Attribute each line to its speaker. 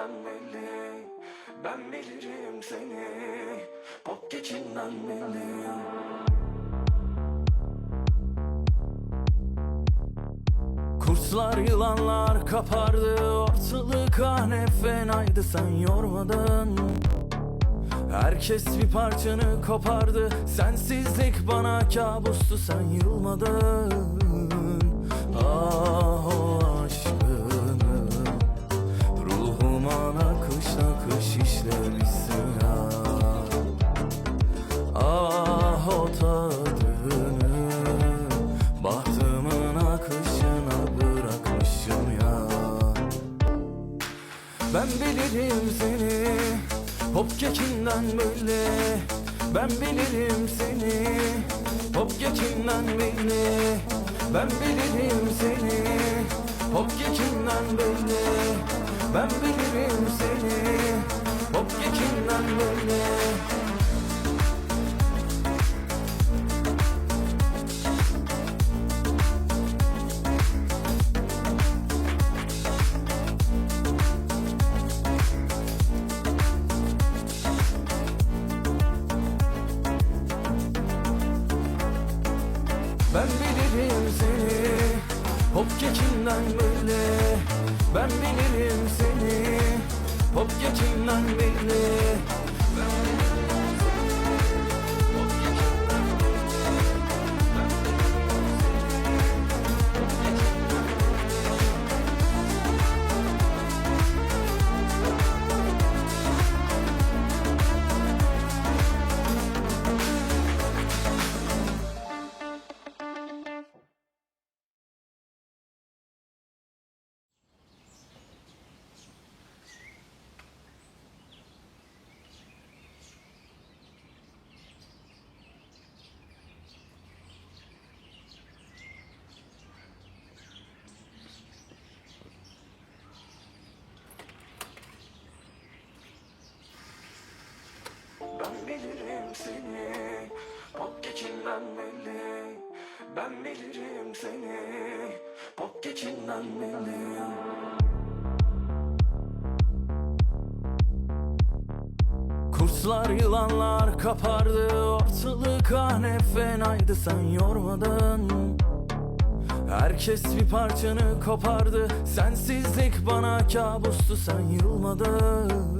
Speaker 1: öğrenmeli Ben bilirim seni. Pop geçinlenmeli Kurtlar yılanlar kapardı Ortalık ah ne fenaydı sen yormadın. Herkes bir parçanı kopardı Sensizlik bana kabustu sen yılmadın. Ben bilirim seni Hop kekinden böyle. Ben bilirim seni Hop kekinden böyle. Ben bilirim seni Hop kekinden böyle. Ben bilirim seni Hop kekinden böyle Ben bilirim seni Hop kekinden böyle. Ben bilirim seni Hop kekinden böyle Belli Ben bilirim seni. Pop geçinden belli Kurtlar yılanlar kapardı. Ortalık ah ne fenaydı sen yormadın. Herkes bir parçanı kopardı. Sensizlik bana kabustu. Sen yılmadın